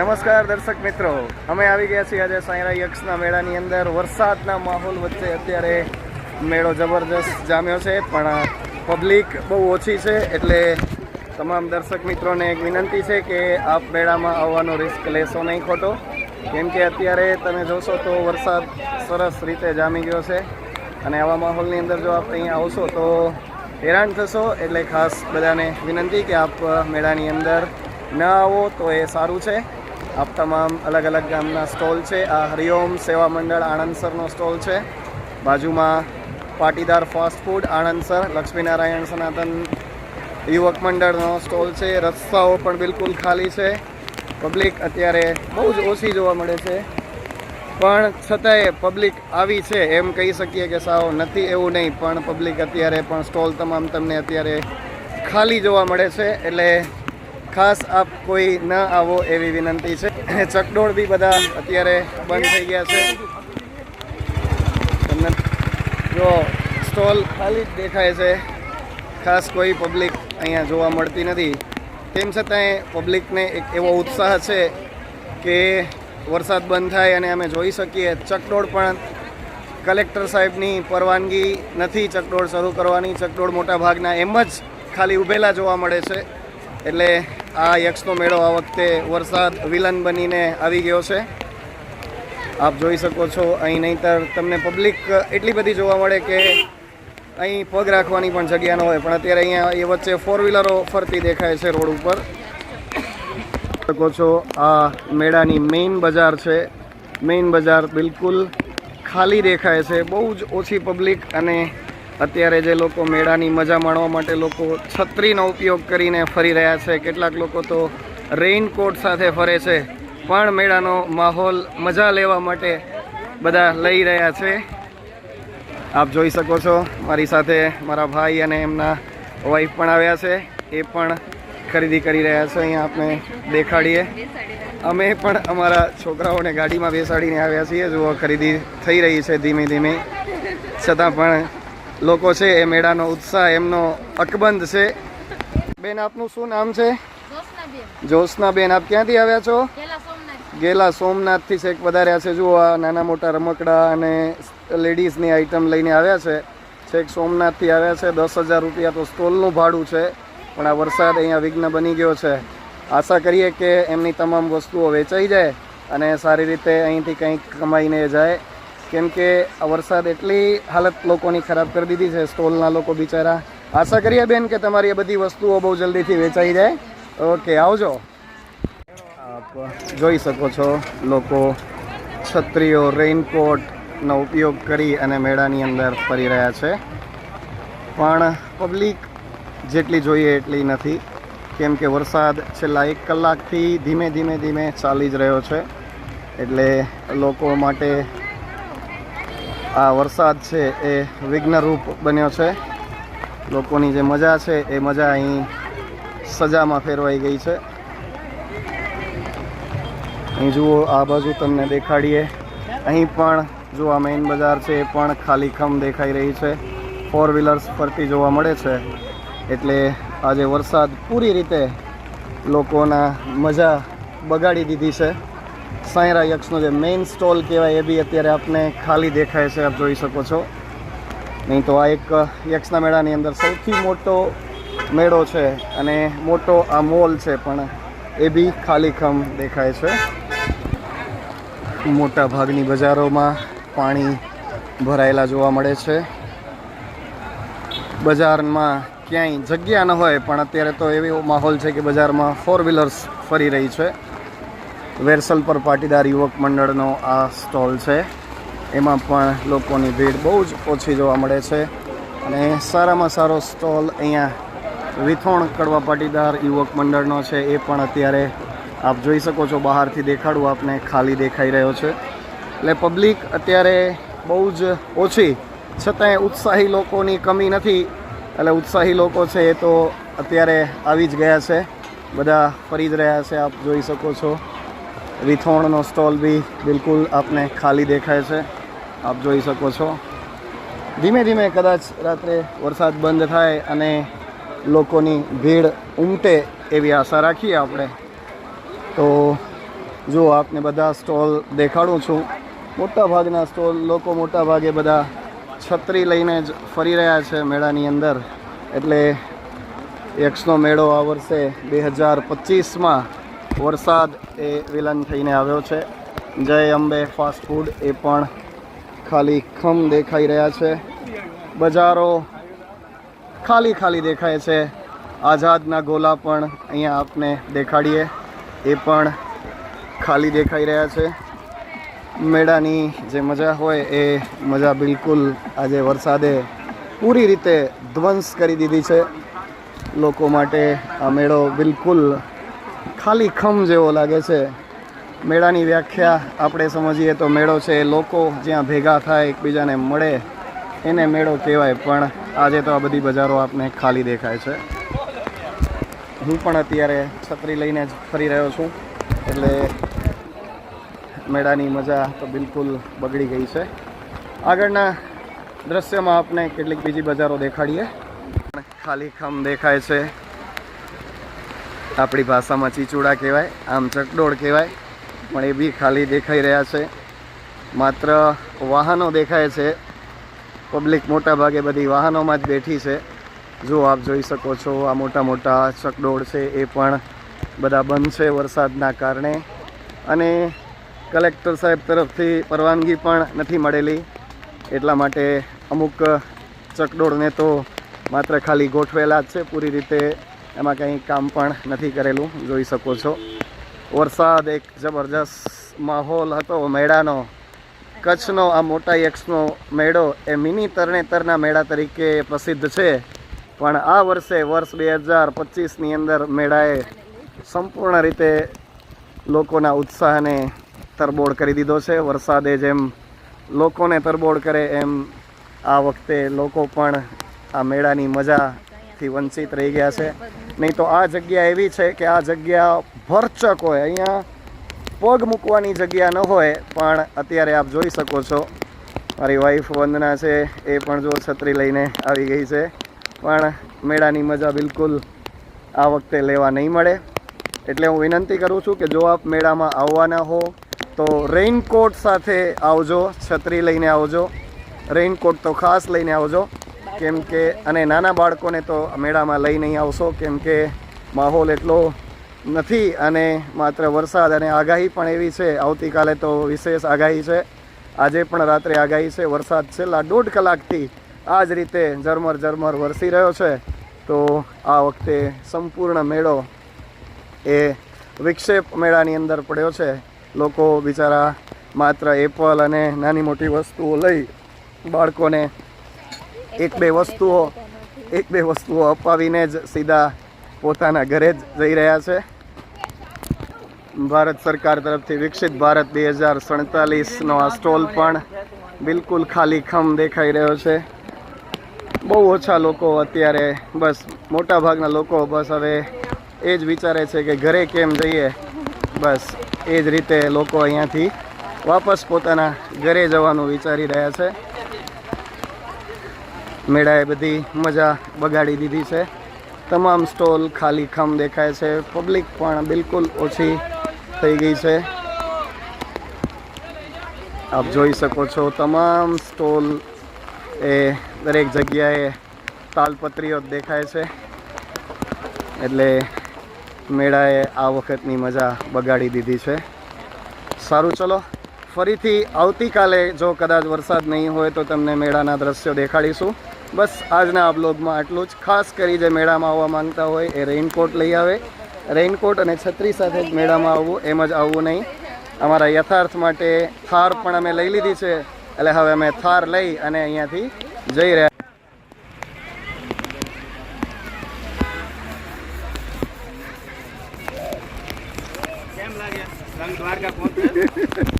નમસ્કાર દર્શક મિત્રો. અમે આવી ગયા છીએ આજે સાંઈરા યક્ષના મેળાની અંદર. વરસાદના માહોલ વચ્ચે અત્યારે મેળો જબરજસ્ત જામ્યો છે, પણ પબ્લિક બહુ ઓછી છે એટલે તમામ દર્શક મિત્રોને એક વિનંતી છે કે આપ મેળામાં આવવાનો રિસ્ક લેશો નહીં ખોટો. કેમ કે અત્યારે તમે જોશો તો વરસાદ સરસ રીતે જામી ગયો છે. અને આવા માહોલની અંદર જો આપ અહીંયા આવશો તો હેરાન થશો. એટલે ખાસ બધાને વિનંતી કે આપ મેળાની અંદર ન આવો તો એ સારું છે. આપ તમામ અલગ અલગ ગામના સ્ટોલ છે. આ હરિઓમ સેવા મંડળ આણંદસરનો સ્ટોલ છે. બાજુમાં પાટીદાર ફાસ્ટ ફૂડ આણંદસર લક્ષ્મીનારાયણ સનાતન યુવક મંડળનો સ્ટોલ છે. રસ્તાઓ પણ બિલકુલ ખાલી છે. પબ્લિક અત્યારે બહુ જ ઓછી જોવા મળે છે. પણ છતાંય પબ્લિક આવી છે. એમ કહી શકીએ કે સાવ નથી એવું નહીં, પણ પબ્લિક અત્યારે પણ સ્ટોલ તમામ તમને અત્યારે ખાલી જોવા મળે છે. એટલે ખાસ આપ કોઈ ન આવો એવી વિનંતી છે. ચકડોળ બી બધા અત્યારે બંધ થઈ ગયા છે. તમને જો સ્ટોલ ખાલી જ દેખાય છે. ખાસ કોઈ પબ્લિક અહીંયા જોવા મળતી નથી. તેમ છતાંય પબ્લિકને એક એવો ઉત્સાહ છે કે વરસાદ બંધ થાય અને અમે જોઈ શકીએ. ચકડોળ પણ કલેક્ટર સાહેબની પરવાનગી નથી ચકડોળ શરૂ કરવાની. ચકડોળ મોટા ભાગના એમ જ ખાલી ઊભેલા જોવા મળે છે. એટલે આ યક્ષનો મેળો આ વખતે વરસાદ વિલન બનીને આવી ગયો છે. આપ જોઈ શકો છો અહીં નહીંતર તમને પબ્લિક એટલી બધી જોવા મળે કે અહીં પગ રાખવાની પણ જગ્યા ન હોય, પણ અત્યારે અહીંયા એ વચ્ચે ફોર વ્હીલરો ફરતી દેખાય છે રોડ ઉપર. શકો છો, આ મેળાની મેઇન બજાર છે. મેઇન બજાર બિલકુલ ખાલી દેખાય છે, બહુ જ ઓછી પબ્લિક અને અત્યારે જે લોકો મેળાની મજા માણવા માટે લોકો છત્રીનો ઉપયોગ કરીને ફરી રહ્યા છે, કેટલાક લોકો તો રેઇનકોટ સાથે ફરે છે, પણ મેળાનો માહોલ મજા લેવા માટે બધા લઈ રહ્યા છે. આપ જોઈ શકો છો, મારી સાથે મારા ભાઈ અને એમના વાઈફ પણ આવ્યા છે, એ પણ ખરીદી કરી રહ્યા છે, અહીંયા આપણે દેખાડીએ. અમે પણ અમારા છોકરાઓને ગાડીમાં બેસાડીને આવ્યા છીએ, જુઓ, ખરીદી થઈ રહી છે ધીમે ધીમે. છતાં પણ લોકો છે એ મેળાનો ઉત્સાહ એમનો અકબંધ છે. બેન આપનું શું નામ છે? જોશનાબેન બેન આપ ક્યાંથી આવ્યા છો? ગેલા સોમનાથથી છેક વધાર્યા છે. જુઓ આ નાના મોટા રમકડા અને લેડીઝની આઈટમ લઈને આવ્યા છે. છેક સોમનાથથી આવ્યા છે. દસ હજાર રૂપિયા તો સ્ટોલનું ભાડું છે પણ આ વરસાદ અહીંયા વિઘ્ન બની ગયો છે. આશા કરીએ કે એમની તમામ વસ્તુઓ વેચાઈ જાય અને સારી રીતે અહીંથી કંઈક કમાઈને જાય. કેમ કે આ વરસાદ એટલી હાલત લોકોની ખરાબ કરી દીધી છે, સ્ટોલના લોકો બિચારા. આશા કરીએ બેન કે તમારી આ બધી વસ્તુઓ બહુ જલ્દીથી વેચાઈ જાય. ઓકે, આવજો. આપ જોઈ શકો છો, લોકો છત્રીઓ રેઇનકોટનો ઉપયોગ કરી અને મેળાની અંદર ફરી રહ્યા છે. પણ પબ્લિક જેટલી જોઈએ એટલી નથી. કેમ કે વરસાદ છેલ્લા એક કલાકથી ધીમે ધીમે ધીમે ચાલી જ રહ્યો છે. એટલે લોકો માટે આ વરસાદ છે એ વિઘ્નરૂપ બન્યો છે. લોકોની જે મજા છે એ મજા અહીં સજામાં ફેરવાઈ ગઈ છે. અહીં જુઓ, આ બાજુ તમને દેખાડીએ. અહીં પણ જો આ મેઇન બજાર છે એ પણ ખાલીખમ દેખાઈ રહી છે. ફોર વ્હીલર્સ ફરતી જોવા મળે છે. એટલે આજે વરસાદ પૂરી રીતે લોકોના મજા બગાડી દીધી છે. સાંયરા યક્ષનો જે મેઇન સ્ટોલ કહેવાય એ બી અત્યારે આપને ખાલી દેખાય છે, આપ જોઈ શકો છો. નહીં તો આ એક યક્ષના મેળાની અંદર સૌથી મોટો મેળો છે અને મોટો આ મોલ છે પણ એ બી ખાલીખમ દેખાય છે. મોટા ભાગની બજારોમાં પાણી ભરાયેલા જોવા મળે છે. બજારમાં ક્યાંય જગ્યા ન હોય પણ અત્યારે તો એવો માહોલ છે કે બજારમાં ફોર વ્હીલર્સ ફરી રહી છે. વેરસલ પર પાટીદાર યુવક મંડળનો આ સ્ટોલ છે. એમાં પણ લોકોની ભીડ બહુ જ ઓછી જોવા મળે છે. અને સારામાં સારો સ્ટોલ અહીંયા વિથોણ કડવા પાટીદાર યુવક મંડળનો છે. એ પણ અત્યારે આપ જોઈ શકો છો બહારથી દેખાડું, આપને ખાલી દેખાઈ રહ્યો છે. એટલે પબ્લિક અત્યારે બહુ જ ઓછી, છતાંય ઉત્સાહી લોકોની કમી નથી. એટલે ઉત્સાહી લોકો છે એ તો અત્યારે આવી જ ગયા છે. બધા ફરી જ રહ્યા છે, આપ જોઈ શકો છો. વિથોણનો સ્ટોલ બી બિલકુલ આપને ખાલી દેખાય છે. આપ જોઈ શકો છો. ધીમે ધીમે કદાચ રાત્રે વરસાદ બંધ થાય અને લોકોની ભીડ ઉમટે એવી આશા રાખીએ આપણે. તો જો આપને બધા સ્ટોલ દેખાડું છું. મોટાભાગના સ્ટોલ લોકો મોટાભાગે બધા છત્રી લઈને જ ફરી રહ્યા છે મેળાની અંદર. એટલે યક્ષનો મેળો આ વર્ષે બે હજાર પચીસમાં વરસાદ એ વિલન થઈને આવ્યો છે. જય અંબે ફાસ્ટ ફૂડ એ પણ ખાલી ખમ દેખાઈ રહ્યા છે. બજારો ખાલી ખાલી દેખાય છે. આઝાદના ગોલા પણ અહીંયા આપને દેખાડીએ. એ પણ ખાલી દેખાઈ રહ્યા છે. મેળાની જે મજા હોય એ મજા બિલકુલ આજે વરસાદે પૂરી રીતે ધ્વંસ કરી દીધી છે. લોકો માટે આ મેળો બિલકુલ ખાલી ખમ જેવો લાગે છે. મેળાની વ્યાખ્યા આપણે સમજીએ તો મેળો છે, લોકો જ્યાં ભેગા થાય, એકબીજાને મળે, એને મેળો કહેવાય. પણ આજે તો આ બધી બજારો આપને ખાલી દેખાય છે. હું પણ અત્યારે છત્રી લઈને જ ફરી રહ્યો છું. એટલે મેળાની મજા તો બિલકુલ બગડી ગઈ છે. આગળના દ્રશ્યમાં આપણે કેટલીક બીજી બજારો દેખાડીએ. ખાલી ખમ દેખાય છે. આપણી ભાષામાં ચીચુડા કહેવાય, આમ ચકડોળ કહેવાય, પણ એ બી ખાલી દેખાઈ રહ્યા છે. માત્ર વાહનો દેખાય છે. પબ્લિક મોટાભાગે બધી વાહનોમાં જ બેઠી છે. જો આપ જોઈ શકો છો, આ મોટા મોટા ચકડોળ છે, એ પણ બધા બંધ છે વરસાદના કારણે. અને કલેક્ટર સાહેબ તરફથી પરવાનગી પણ નથી મળેલી. એટલા માટે અમુક ચકડોળને તો માત્ર ખાલી ગોઠવેલા જ છે. પૂરી રીતે એમાં કંઈ કામ પણ નથી કરેલું, જોઈ શકો છો. વરસાદ એક જબરજસ્ત માહોલ હતો મેળાનો. કચ્છનો આ મોટા યક્ષનો મેળો એ મિની તરણેતરના મેળા તરીકે પ્રસિદ્ધ છે. પણ આ વર્ષે વર્ષ બે હજાર પચીસની અંદર મેળાએ સંપૂર્ણ રીતે લોકોના ઉત્સાહને તરબોળ કરી દીધો છે. વરસાદે જેમ લોકોને તરબોળ કરે, એમ આ વખતે લોકો પણ આ મેળાની મજાથી વંચિત રહી ગયા છે. નહીં તો આ જગ્યા એવી છે કે આ જગ્યા ભરચક હોય. અહીંયા પગ મૂકવાની જગ્યા ન હોય, પણ અત્યારે આપ જોઈ શકો છો. મારી વાઈફ વંદના છે, એ પણ જો છત્રી લઈને આવી ગઈ છે. પણ મેળાની મજા બિલકુલ આ વખતે લેવા નહીં મળે. એટલે હું વિનંતી કરું છું કે જો આપ મેળામાં આવવાના હો, તો રેઇનકોટ સાથે આવજો, છત્રી લઈને આવજો. રેઇનકોટ તો ખાસ લઈને આવજો. કેમ કે અને નાના બાળકોને તો મેળામાં લઈ નહીં આવશો, કેમ કે માહોલ એટલો નથી અને માત્ર વરસાદ અને આગાહી પણ એવી છે. આવતીકાલે તો વિશેષ આગાહી છે. આજે પણ રાત્રે આગાહી છે. વરસાદ છેલ્લા દોઢ કલાકથી આ જ રીતે ઝરમર ઝરમર વરસી રહ્યો છે. તો આ વખતે સંપૂર્ણ મેળો એ વિક્ષેપ મેળાની અંદર પડ્યો છે. લોકો બિચારા માત્ર એપલ અને નાની મોટી વસ્તુઓ લઈ બાળકોને એક બે વસ્તુઓ, એક બે વસ્તુઓ અપાવીને જ સીધા પોતાના ઘરે જ જઈ રહ્યા છે. ભારત સરકાર તરફથી વિકસિત ભારત બે હજાર સડતાલીસનો આ સ્ટોલ પણ બિલકુલ ખાલી ખમ દેખાઈ રહ્યો છે. બહુ ઓછા લોકો અત્યારે, બસ મોટાભાગના લોકો બસ હવે એ જ વિચારે છે કે ઘરે કેમ જઈએ. બસ એ જ રીતે લોકો અહીંયાથી વાપસ પોતાના ઘરે જવાનું વિચારી રહ્યા છે. મેળાએ બધી મજા બગાડી દીધી છે. તમામ સ્ટોલ ખાલી ખમ દેખાય છે. પબ્લિક પણ બિલકુલ ઓછી થઈ ગઈ છે. આપ જોઈ શકો છો તમામ સ્ટોલ એ દરેક જગ્યાએ તાલપત્રીઓ દેખાય છે. એટલે મેળાએ આ વખતની મજા બગાડી દીધી છે. સારું ચલો, ફરીથી આવતીકાલે જો કદાચ વરસાદ નહીં હોય તો તમને મેળાના દ્રશ્યો દેખાડીશું. બસ આજના આ બ્લોગમાં આટલું જ. ખાસ કરી જે મેળામાં આવવા માંગતા હોય એ રેઇનકોટ લઈ આવે. રેઇનકોટ અને છત્રી સાથે જ મેળામાં આવવું એમ જ આવવું નહીં. અમારા યથાર્થ માટે થાર પણ અમે લઈ લીધી છે. એટલે હવે અમે થાર લઈ અને અહીંયાથી જઈ રહ્યા